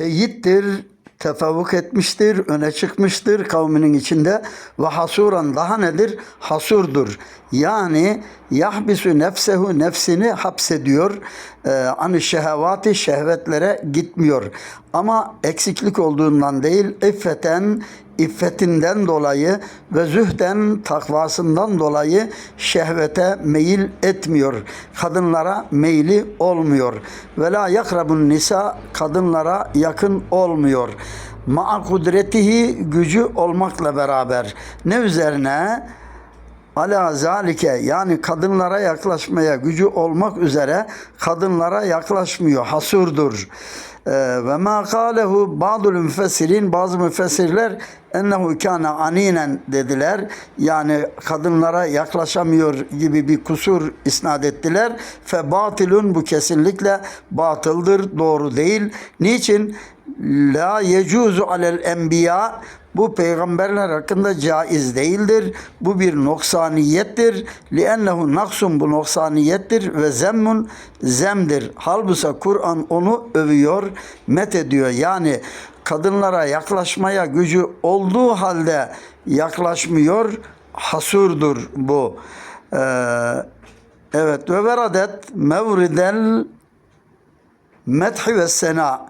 Seyyittir, tefavvuk etmiştir, öne çıkmıştır kavminin içinde ve hasuran daha nedir? Hasurdur. Yani yahbisu nefsehu nefsini hapsediyor. Ee, ani şehevati şehvetlere gitmiyor. Ama eksiklik olduğundan değil, iffeten iffetinden dolayı ve zühden takvasından dolayı şehvete meyil etmiyor. Kadınlara meyli olmuyor. Ve la yakrabun nisa kadınlara yakın olmuyor. Ma'a kudretihi gücü olmakla beraber. Ne üzerine? Ala zalike yani kadınlara yaklaşmaya gücü olmak üzere kadınlara yaklaşmıyor. Hasurdur. Ee, ve ma kâlehu ba'dul müfessirin bazı müfessirler ennehu kâne aninen dediler. Yani kadınlara yaklaşamıyor gibi bir kusur isnat ettiler. Fe batilun bu kesinlikle batıldır, doğru değil. Niçin? La yecuzu alel enbiya bu peygamberler hakkında caiz değildir. Bu bir noksaniyettir. Liennehu naksun bu noksaniyettir ve zemmun zemdir. Halbusa Kur'an onu övüyor, met ediyor. Yani kadınlara yaklaşmaya gücü olduğu halde yaklaşmıyor. Hasurdur bu. Ee, evet ve veradet mevridel methi ve sena